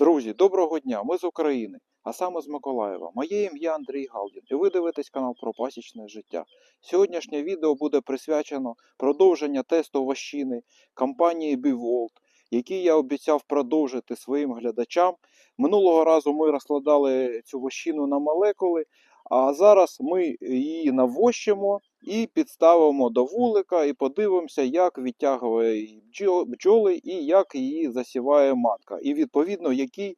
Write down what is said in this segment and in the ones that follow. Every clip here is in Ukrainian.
Друзі, доброго дня! Ми з України, а саме з Миколаєва. Моє ім'я Андрій Галдін, і ви дивитесь канал про пасічне життя. Сьогоднішнє відео буде присвячено продовження тесту вощини компанії Bivolt, який я обіцяв продовжити своїм глядачам. Минулого разу ми розкладали цю вощину на молекули, а зараз ми її навощимо і підставимо до вулика і подивимося, як відтягує бджоли і як її засіває матка. І відповідно, який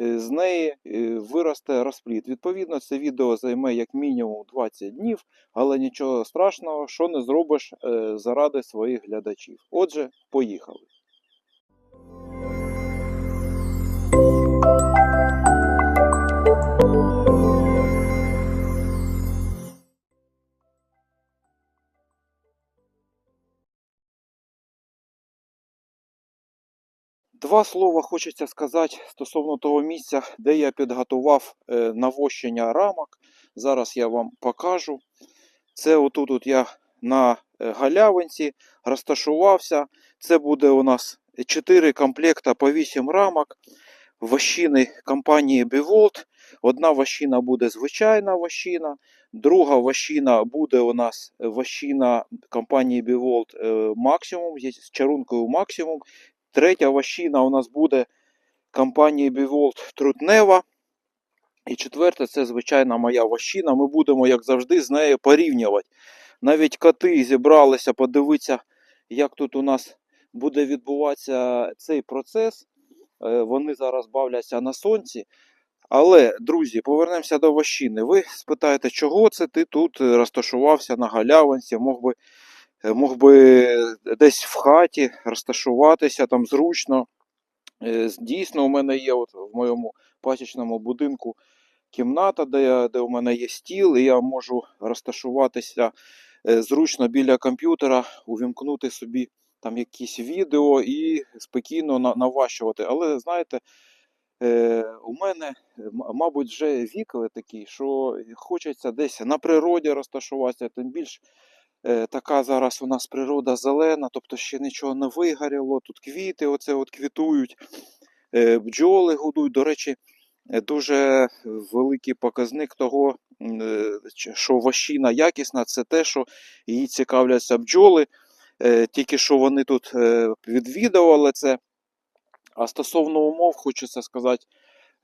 е, з неї е, виросте розплід. Відповідно, це відео займе як мінімум 20 днів, але нічого страшного, що не зробиш е, заради своїх глядачів. Отже, поїхали. Два слова хочеться сказати стосовно того місця, де я підготував е, навощення рамок. Зараз я вам покажу. Це отут от я на е, галявинці розташувався. Це буде у нас 4 комплекта по 8 рамок. Вощини компанії Bivolt. Одна вощина буде звичайна вощина, друга вощина буде у нас вощина компанії Bivolt е, Maximum, з чарункою Maximum. Третя вощина у нас буде компанії Bivolt Трутнева. І четверта це звичайна моя вощина. Ми будемо, як завжди, з нею порівнювати. Навіть коти зібралися подивитися, як тут у нас буде відбуватися цей процес. Е, Вони зараз бавляться на сонці. Але, друзі, повернемося до вощини. Ви спитаєте, чого це ти тут е, розташувався на галявинці, мог би, мог би десь в хаті розташуватися там зручно. Е, Дійсно, у мене є от в моєму пасічному будинку кімната, де, де у мене є стіл, і я можу розташуватися е, зручно біля комп'ютера, увімкнути собі там якісь відео і спокійно наващувати. Але знаєте, е, у мене, е, мабуть, вже вік такий, що хочеться десь на природі розташуватися, тим більш е, така зараз у нас природа зелена, тобто ще нічого не вигоріло, тут квіти оце от квітують, е, бджоли гудуть. До речі, е, дуже великий показник того, е, що вощина якісна, це те, що її цікавляться бджоли. Е, Тільки що вони тут е, відвідували це. А стосовно умов, хочеться сказати,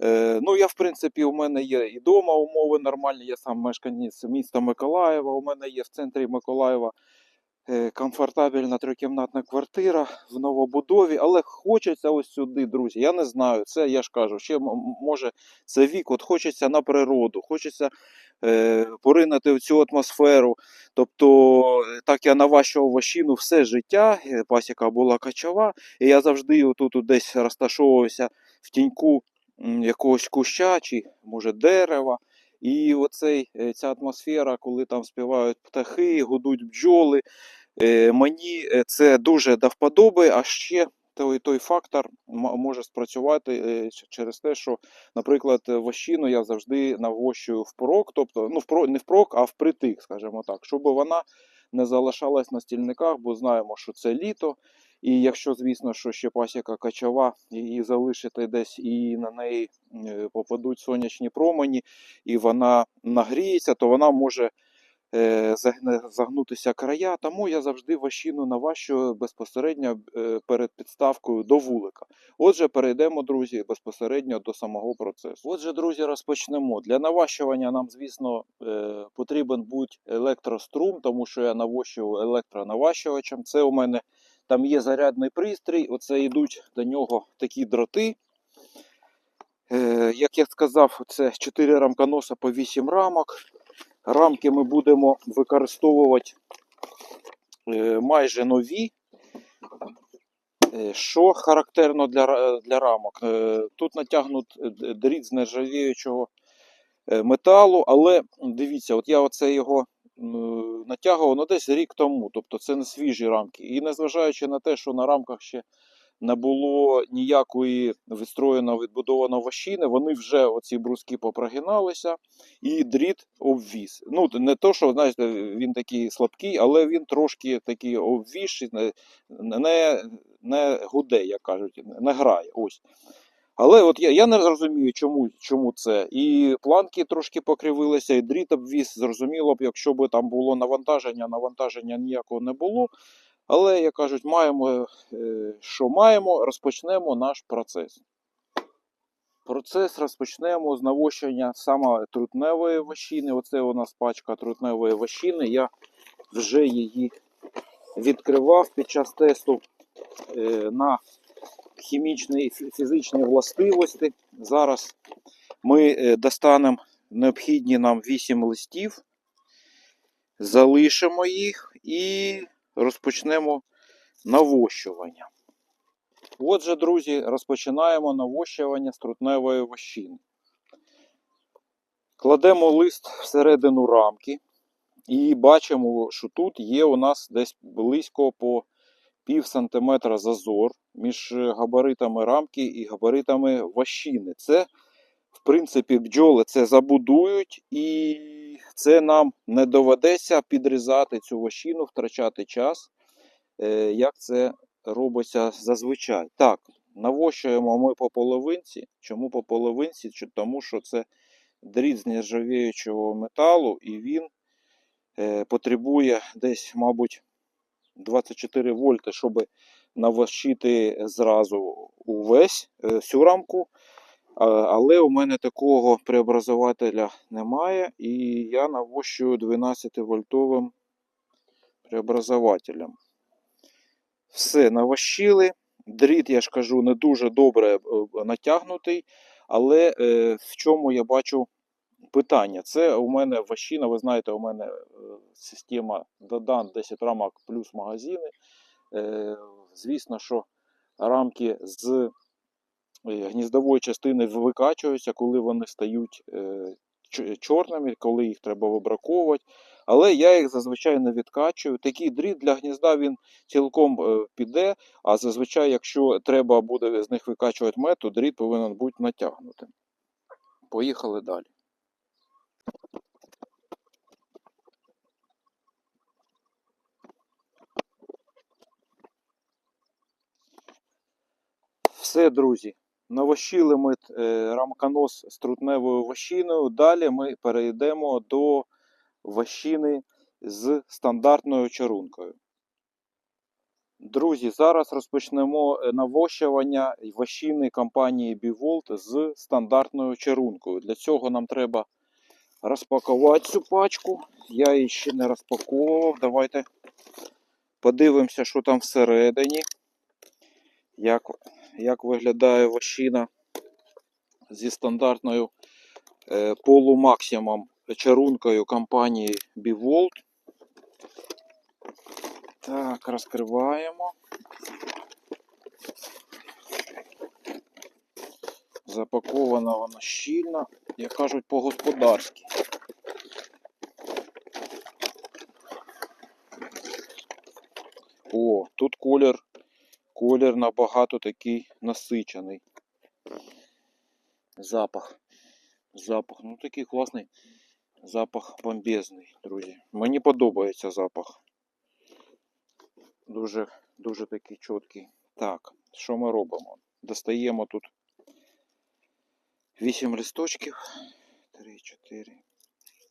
е, ну я в принципі, у мене є і вдома умови нормальні, я сам мешканець міста Миколаєва, у мене є в центрі Миколаєва е, комфортабельна трикімнатна квартира в новобудові, але хочеться ось сюди, друзі. Я не знаю, це я ж кажу, ще може це вік, от хочеться на природу, хочеться е, поринути в цю атмосферу. Тобто, е, так я наващував вощину все життя, пасіка була качова, і я завжди отут десь розташовувався в тіньку якогось куща чи може дерева. І оцей, е, ця атмосфера, коли там співають птахи, гудуть бджоли, е, мені е, це дуже до вподоби, а ще той, той фактор може спрацювати через те, що, наприклад, вощину я завжди навощую впрок, тобто ну, впро, не впрок, а впритик, скажімо так, щоб вона не залишалась на стільниках, бо знаємо, що це літо. І якщо, звісно, що ще пасіка качова, її залишити десь і на неї е, попадуть сонячні промені, і вона нагріється, то вона може е, загнутися края. Тому я завжди ващину наващую безпосередньо е, перед підставкою до вулика. Отже, перейдемо, друзі, безпосередньо до самого процесу. Отже, друзі, розпочнемо. Для наващування нам, звісно, потрібен будь електрострум, тому що я навощую електронаващувачем. Це у мене там є зарядний пристрій, оце йдуть до нього такі дроти. Е, як я сказав, це 4 рамконоса по 8 рамок. Рамки ми будемо використовувати е, майже нові. Е, Що характерно для, для рамок? Е, Тут натягнут дріт з нержавіючого е, металу, але дивіться, от я оце його м, натягував ну, десь рік тому, тобто це не свіжі рамки. І незважаючи на те, що на рамках ще не було ніякої відстроєно відбудованої вощини, вони вже оці бруски попрогиналися і дріт обвіз. Ну, не то, що знаєте, він такий слабкий, але він трошки такий обвіз, не, не, не гуде, як кажуть, не грає. Ось. Але от я, я не зрозумію, чому, чому це. І планки трошки покривилися, і дріт обвіз. Зрозуміло б, якщо б там було навантаження, навантаження ніякого не було. Але, як кажуть, маємо, е, що маємо, розпочнемо наш процес. Процес розпочнемо з навощення саме трутневої вощини. Оце у нас пачка трутневої вощини. Я вже її відкривав під час тесту е, на хімічні і фізичні властивості. Зараз ми е, достанемо необхідні нам 8 листів, залишимо їх і розпочнемо навощування. Отже, друзі, розпочинаємо навощування з трутневої вощини. Кладемо лист всередину рамки і бачимо, що тут є у нас десь близько по пів сантиметра зазор між габаритами рамки і габаритами вощини. Це, в принципі, бджоли це забудують, і це нам не доведеться підрізати цю вощину, втрачати час, е, як це робиться зазвичай. Так, навощуємо ми по половинці. Чому по половинці? Тому що це дріт з нержавіючого металу, і він е, потребує десь, мабуть, 24 вольти, щоб навощити зразу увесь е, всю рамку. Але у мене такого преобразователя немає, і я навощую 12 вольтовим преобразователем. Все, навощили. Дріт, я ж кажу, не дуже добре е, натягнутий, але е, в чому я бачу питання? Це у мене вощина, ви знаєте, у мене е, система Додан 10 рамок плюс магазини. Е, звісно, що рамки з е, гніздової частини викачуються, коли вони стають чорними, коли їх треба вибраковувати. Але я їх зазвичай не відкачую. Такий дріт для гнізда він цілком піде, а зазвичай, якщо треба буде з них викачувати мед, то дріт повинен бути натягнутим. Поїхали далі. Все, друзі. Навощили ми е, рамконос з трутневою вощиною. Далі ми перейдемо до вощини з стандартною чарункою. Друзі, зараз розпочнемо е, навощування вощини компанії Bivolt з стандартною чарункою. Для цього нам треба розпакувати цю пачку. Я її ще не розпаковував. Давайте подивимося, що там всередині. Як, як виглядає вощина зі стандартною е, полумаксимум чарункою компанії Bivolt. Так, розкриваємо. Запакована вона щільно, як кажуть, по-господарськи. О, тут колір, колір набагато такий насичений. Запах. Запах. Ну такий класний запах бомбезний, друзі. Мені подобається запах. Дуже, дуже такий чіткий. Так, що ми робимо? Достаємо тут 8 листочків. 3, 4,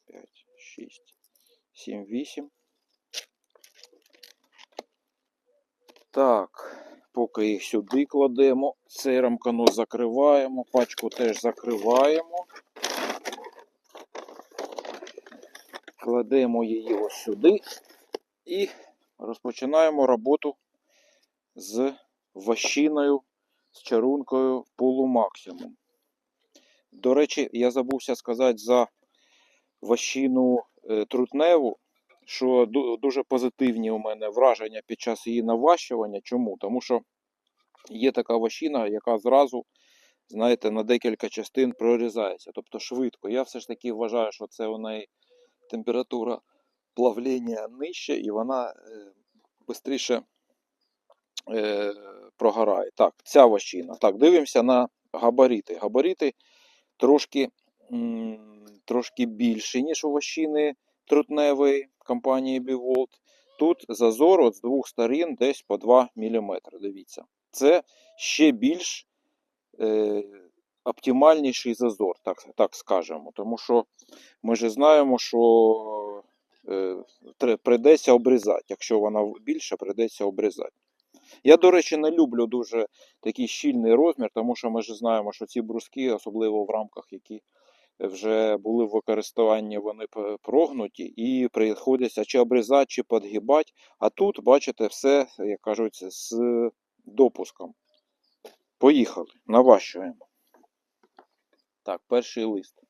5, 6, 7, 8. Так, поки їх сюди кладемо, цей рамканос закриваємо, пачку теж закриваємо. Кладемо її ось сюди і розпочинаємо роботу з вощиною, з чарункою полумаксимум. До речі, я забувся сказати за вощину е, трутневу, що дуже позитивні у мене враження під час її наващування. Чому? Тому що є така вощина, яка зразу, знаєте, на декілька частин прорізається, тобто швидко. Я все ж таки вважаю, що це у неї температура плавлення нижче і вона е, швидше е, прогорає. Так, ця вощина. Так, дивимося на габарити. Габарити трошки, трошки більші, ніж у вощини трутневої компанії Bivolt. Тут зазор от з двох сторін десь по 2 мм. Дивіться. Це ще більш е, оптимальніший зазор, так, так скажемо. Тому що ми ж знаємо, що е, прийдеться обрізати. Якщо вона більша, прийдеться обрізати. Я, до речі, не люблю дуже такий щільний розмір, тому що ми ж знаємо, що ці бруски, особливо в рамках, які вже були в використанні, вони прогнуті і приходиться чи обрізати, чи підгибати. А тут, бачите, все, як кажуть, з допуском. Поїхали, наващуємо. Так, перший лист.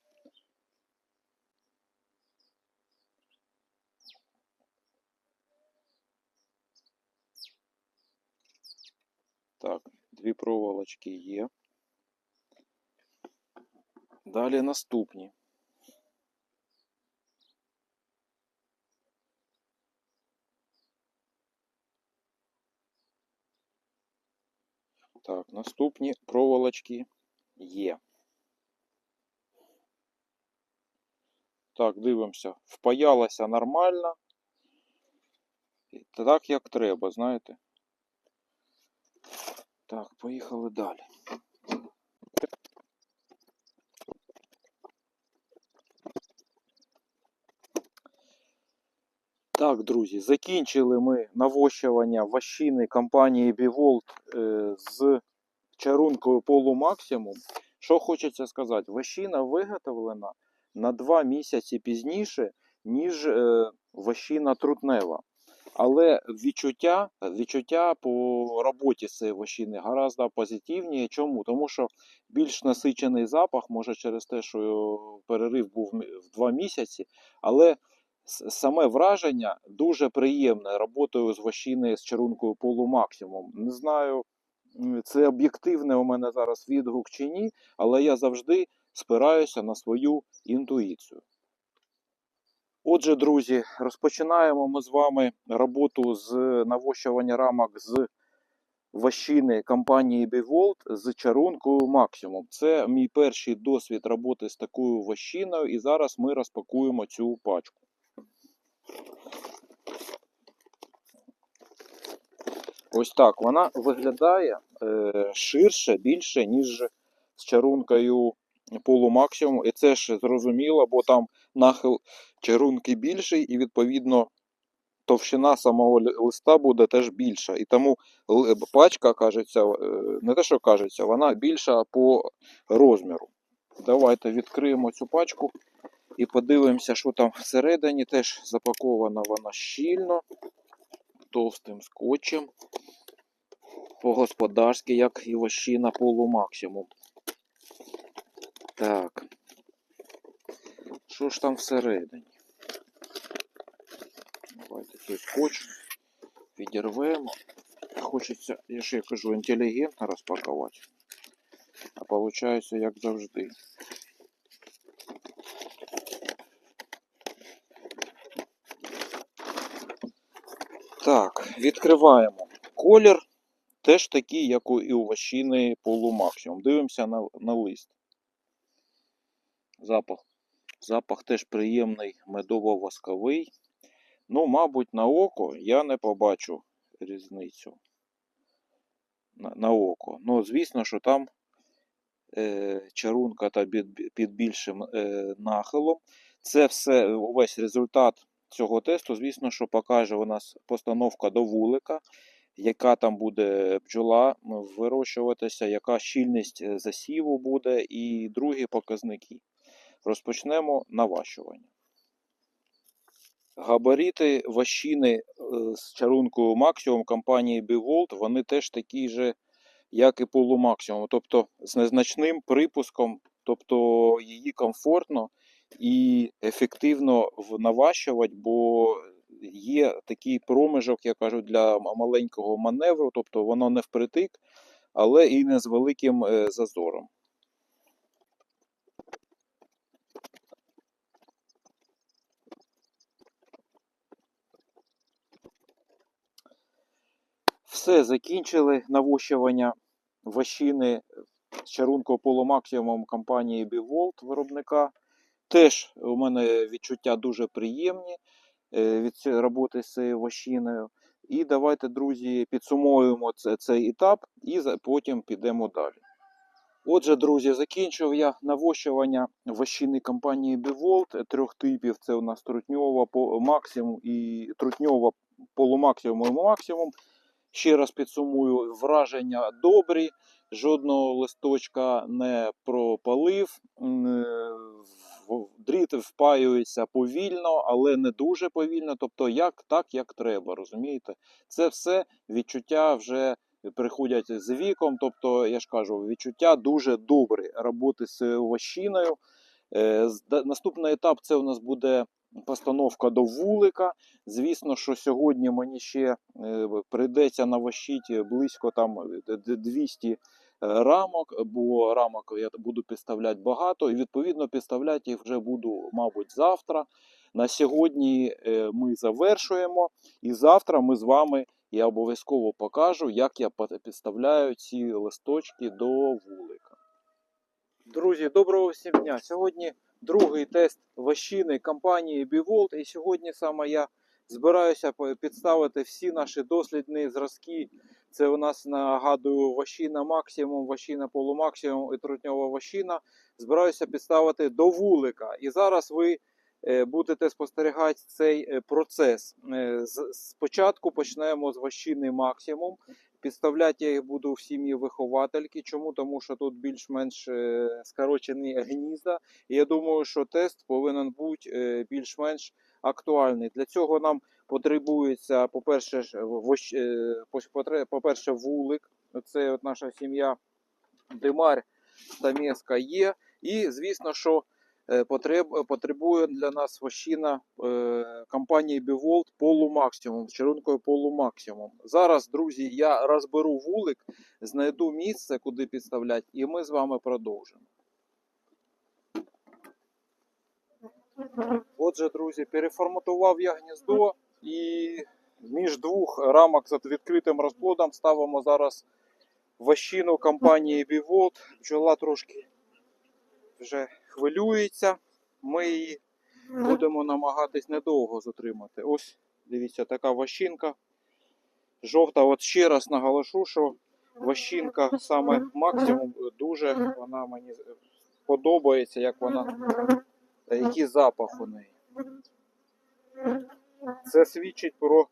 Так, дві проволочки є. Далі наступні. Так, наступні проволочки є. Так, дивимося. Впаялася нормально. Так, як треба, знаєте. Так, поїхали далі. Так, друзі, закінчили ми навощування ващини компанії Bivolt е, з чарункою полумаксимум. Що хочеться сказати, ващина виготовлена на 2 місяці пізніше, ніж е, ващина трутнева. Але відчуття, відчуття по роботі цієї ващини гораздо позитивніше. Чому? Тому що більш насичений запах, може через те, що перерив був в 2 місяці, але саме враження дуже приємне роботою з ващини з чарункою полумаксимум. Не знаю, це об'єктивне у мене зараз відгук чи ні, але я завжди спираюся на свою інтуїцію. Отже, друзі, розпочинаємо ми з вами роботу з навощування рамок з ващини компанії Bivolt з чарункою Maximum. Це мій перший досвід роботи з такою ващиною, і зараз ми розпакуємо цю пачку. Ось так вона виглядає е, ширше, більше, ніж з чарункою полумаксимум. І це ж зрозуміло, бо там нахил чарунки більший, і відповідно товщина самого листа буде теж більша. І тому пачка, кажеться, е, не те, що кажеться, вона більша по розміру. Давайте відкриємо цю пачку і подивимося, що там всередині. Теж запакована вона щільно, товстим скотчем. По-господарськи, як і вощина полумаксимум. Так. Що ж там всередині? Давайте цей скотч відірвемо. Хочеться, я я кажу, інтелігентно розпакувати. А виходить, як завжди. Так, відкриваємо. Колір теж такий, як і у вощини полумаксимум. Дивимося на, на лист. Запах. Запах теж приємний, медово-восковий. Ну, мабуть, на око я не побачу різницю. На, на око. Ну, звісно, що там е, чарунка та під, під більшим е, нахилом. Це все, увесь результат цього тесту, звісно, що покаже у нас постановка до вулика, яка там буде бджола вирощуватися, яка щільність е, засіву буде, і другі показники. Розпочнемо наващування. Габарити ващини е, з чарункою максимум компанії Bivolt, вони теж такі же, як і полумаксимум, тобто з незначним припуском, тобто її комфортно і ефективно наващувати, бо є такий проміжок, я кажу, для маленького маневру, тобто воно не впритик, але і не з великим е, зазором. Все, закінчили навощування ващини з чарункою полумаксимум компанії Bivolt виробника. Теж у мене відчуття дуже приємні е, від роботи з цією ващиною. І давайте, друзі, підсумуємо цей етап і потім підемо далі. Отже, друзі, закінчив я навощування вощини компанії Bivolt трьох типів. Це у нас трутньова максимум і трутньова полумаксимум і максимум. Ще раз підсумую, враження добрі, жодного листочка не пропалив. Е, Дріт впаюється повільно, але не дуже повільно. Тобто, як так, як треба, розумієте? Це все відчуття вже приходять з віком. Тобто, я ж кажу, відчуття дуже добре роботи з вощиною. Е, Наступний етап це у нас буде постановка до вулика. Звісно, що сьогодні мені ще е, прийдеться навощити близько там е, 200 рамок, бо рамок я буду підставляти багато, і відповідно підставляти їх вже буду, мабуть, завтра. На сьогодні е, ми завершуємо, і завтра ми з вами я обов'язково покажу, як я підставляю ці листочки до вулика. Друзі, доброго всім дня! Сьогодні другий тест вощини компанії Bivolt, і сьогодні саме я збираюся підставити всі наші дослідні зразки. Це у нас нагадую вощина максимум, вощина полумаксимум і трутньова вощина. Збираюся підставити до вулика. І зараз ви е, будете спостерігати цей е, процес. Е, Спочатку почнемо з вощини максимум. Підставляти я їх буду в сім'ї виховательки. Чому? Тому що тут більш-менш скорочені гнізда. Я думаю, що тест повинен бути більш-менш актуальний. Для цього нам потребується, по-перше, е, по-перше, вулик. Це от наша сім'я Димар Стамеска є. І, звісно, що е, потреб, потребує для нас вощина е, компанії Bivolt полумаксимум з черункою полумаксимум. Зараз, друзі, я розберу вулик, знайду місце, куди підставляти, і ми з вами продовжимо. Отже, друзі, переформатував я гніздо і між двох рамок з відкритим розплодом ставимо зараз вощину компанії Bivolt. Бджола трошки вже хвилюється. Ми її будемо намагатись недовго затримати. Ось, дивіться, така вощинка. Жовта, от ще раз наголошу, що вощинка саме максимум дуже вона мені подобається, як вона, який запах у неї. Це свідчить про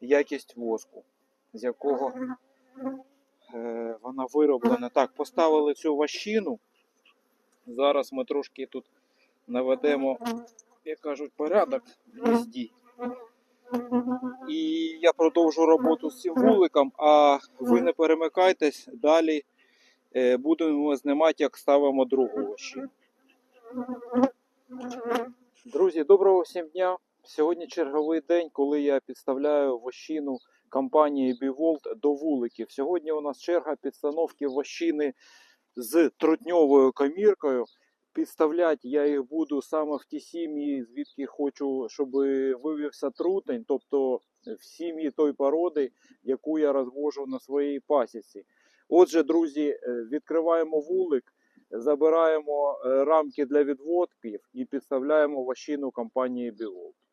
якість воску, з якого е, вона вироблена. Так, поставили цю вощину. Зараз ми трошки тут наведемо, як кажуть, порядок в гнізді. І я продовжу роботу з цим вуликом, а ви не перемикайтесь, далі е, будемо знімати, як ставимо другу вощину. Друзі, доброго всім дня! Сьогодні черговий день, коли я підставляю вощину компанії Bivolt до вуликів. Сьогодні у нас черга підстановки вощини з трутньовою коміркою. Підставляти я їх буду саме в ті сім'ї, звідки хочу, щоб вивівся трутень, тобто в сім'ї той породи, яку я розвожу на своїй пасіці. Отже, друзі, е, відкриваємо вулик, забираємо е, рамки для відводків і підставляємо вощину компанії Bivolt.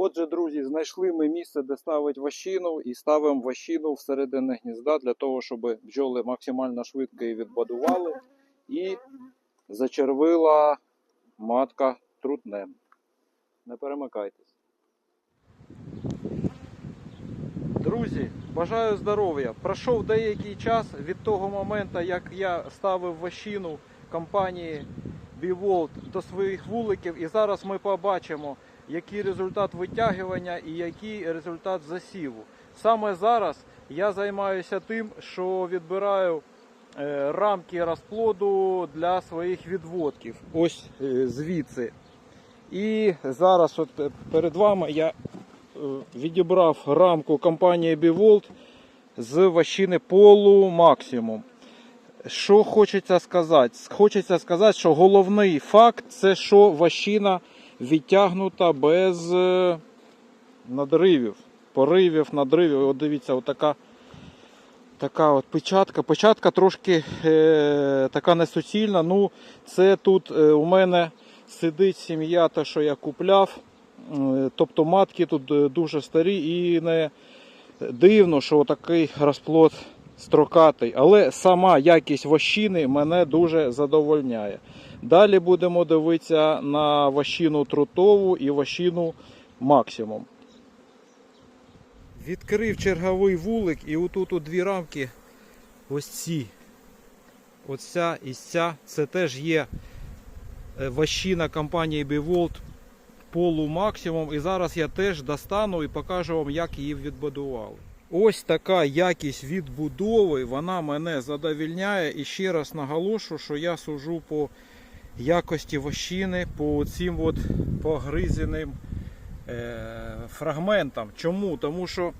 Отже, друзі, знайшли ми місце, де ставити вощину, і ставимо вощину всередині гнізда для того, щоб бджоли максимально швидко її відбудували і зачервила матка трутнем. Не перемикайтесь. Друзі, бажаю здоров'я. Пройшов деякий час від того моменту, як я ставив вощину компанії Bivolt до своїх вуликів, і зараз ми побачимо, який результат витягування і який результат засіву. Саме зараз я займаюся тим, що відбираю е, рамки розплоду для своїх відводків. Ось е, звідси. І зараз от е, перед вами я відібрав рамку компанії Bivolt з ващини полу максимум. Що хочеться сказати? Хочеться сказати, що головний факт це що ващина відтягнута без е, надривів, поривів, надривів. От дивіться, отака така от печатка. Печатка трошки е, така несуцільна. Ну, це тут е, у мене сидить сім'я, та що я купляв. Е, Тобто матки тут е, дуже старі і не дивно, що такий розплод строкатий. Але сама якість вощини мене дуже задовольняє. Далі будемо дивитися на вощину трутову і вощину максимум. Відкрив черговий вулик і отут у дві рамки ось ці. Оця і ця. Це теж є е, вощина компанії Bivolt полу максимум. І зараз я теж достану і покажу вам, як її відбудували. Ось така якість відбудови, вона мене задовільняє. І ще раз наголошу, що я сужу по якості вощини, по цим от погризеним е, фрагментам. Чому? Тому що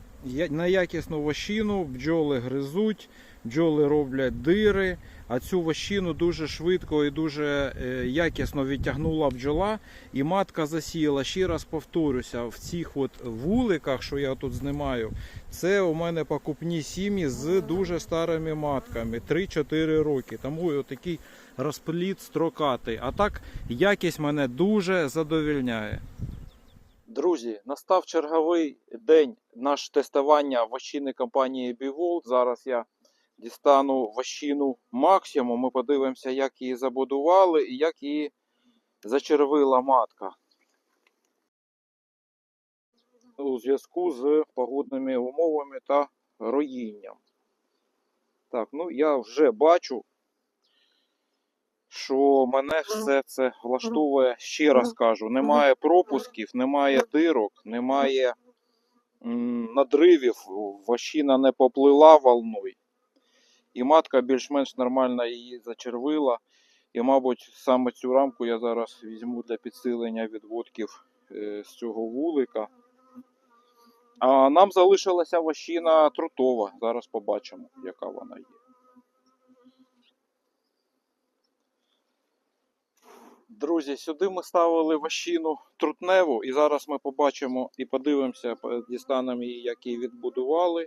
на якісну вощину бджоли гризуть, бджоли роблять дири, а цю вощину дуже швидко і дуже е, якісно відтягнула бджола, і матка засіяла. Ще раз повторюся, в цих от вуликах, що я тут знімаю, це у мене покупні сім'ї з дуже старими матками, 3-4 роки. Тому такий розпліт строкатий. А так якість мене дуже задовільняє. Друзі, настав черговий день наш тестування вощини компанії Bivolt. Зараз я дістану вощину максимум. Ми подивимося, як її забудували і як її зачервила матка. У зв'язку з погодними умовами та роїнням. Так, ну я вже бачу, що мене все це влаштовує, ще раз кажу, немає пропусків, немає дирок, немає надривів, вощина не поплила волною. І матка більш-менш нормально її зачервила. І, мабуть, саме цю рамку я зараз візьму для підсилення відводків е, з цього вулика. А нам залишилася вощина трутова. Зараз побачимо, яка вона є. Друзі, сюди ми ставили вощину трутневу, і зараз ми побачимо і подивимося, дістанемо її, як її відбудували.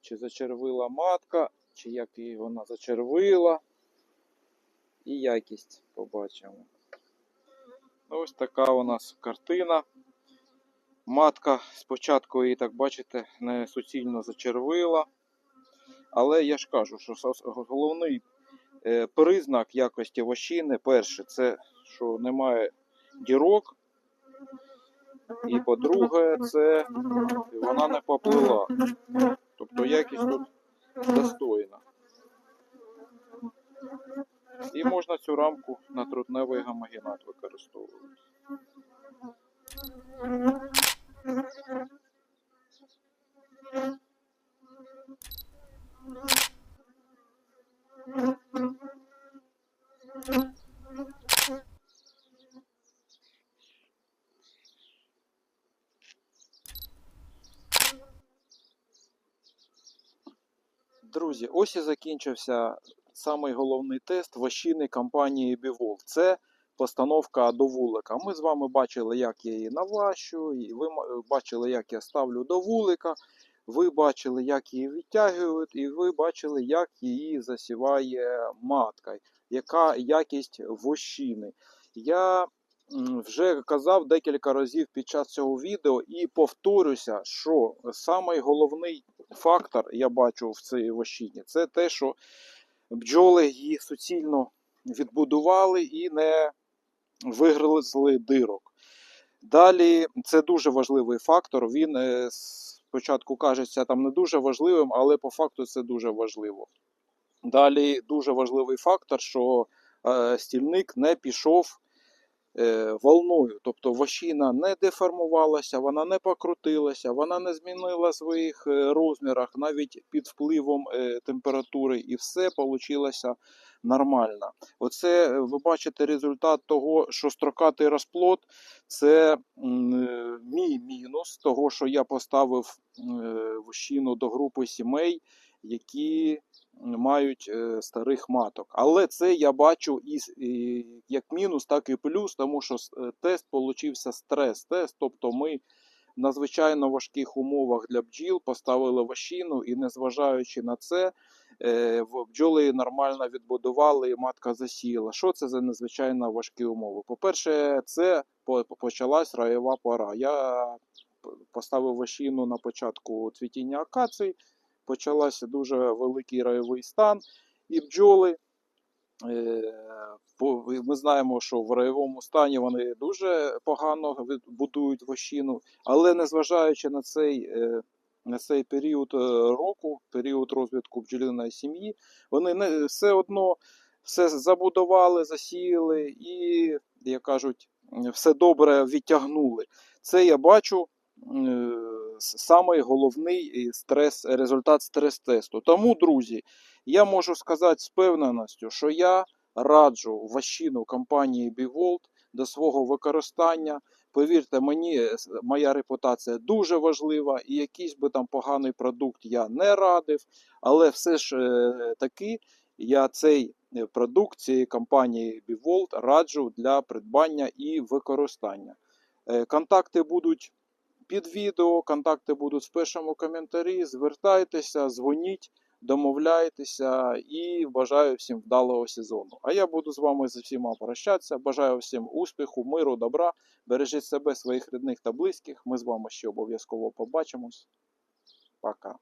Чи зачервила матка, чи як її вона зачервила. І якість побачимо. Ось така у нас картина. Матка спочатку її, так бачите, не суцільно зачервила. Але я ж кажу, що головний е, признак якості вощини, перше, це що немає дірок. І по-друге, це вона не поплила. Тобто якість тут достойна. І можна цю рамку на трутневий гамагінат використовувати. Друзі, ось і закінчився самий головний тест вощини компанії Bivol. Це постановка до вулика. Ми з вами бачили, як я її наващую, і ви бачили, як я ставлю до вулика. Ви бачили, як її відтягують, і ви бачили, як її засіває матка, яка якість вощини. Я вже казав декілька разів під час цього відео і повторюся, що самий головний фактор я бачу в цій вощині, це те, що бджоли її суцільно відбудували і не вигризли дирок. Далі це дуже важливий фактор. Він е, спочатку кажеться там не дуже важливим, але по факту це дуже важливо. Далі дуже важливий фактор, що е, стільник не пішов волною. Тобто вощина не деформувалася, вона не покрутилася, вона не змінила своїх е, розмірах навіть під впливом е, температури, і все вийшло нормально. Оце е, ви бачите результат того, що строкатий розплод це е, мій мінус того, що я поставив е, вощину до групи сімей, які мають е, старих маток. Але це я бачу і, як мінус, так і плюс, тому що е, тест получився стрес-тест. Тобто ми в надзвичайно важких умовах для бджіл поставили вощину, і незважаючи на це, е, бджоли нормально відбудували і матка засіяла. Що це за надзвичайно важкі умови? По-перше, це по- почалась раєва пора. Я поставив вощину на початку цвітіння акацій, почався дуже великий райовий стан, і бджоли. е, Ми знаємо, що в райовому стані вони дуже погано будують вощину, але незважаючи на цей, е, на цей період е, року, період розвитку бджолиної сім'ї, вони все одно все забудували, засіяли і, як кажуть, все добре відтягнули. Це я бачу самий головний е, стрес, результат стрес-тесту. Тому, друзі, я можу сказати з певненістю, що я раджу вощину компанії Bivolt до свого використання. Повірте мені, е, моя репутація дуже важлива, і якийсь би там поганий продукт я не радив, але все ж е, таки я цей е, продукт цієї компанії Bivolt раджу для придбання і використання. Контакти будуть під відео, контакти будуть в першому коментарі. Звертайтеся, дзвоніть, домовляйтеся і бажаю всім вдалого сезону. А я буду з вами з всіма прощатися. Бажаю всім успіху, миру, добра. Бережіть себе, своїх рідних та близьких. Ми з вами ще обов'язково побачимось. Пока.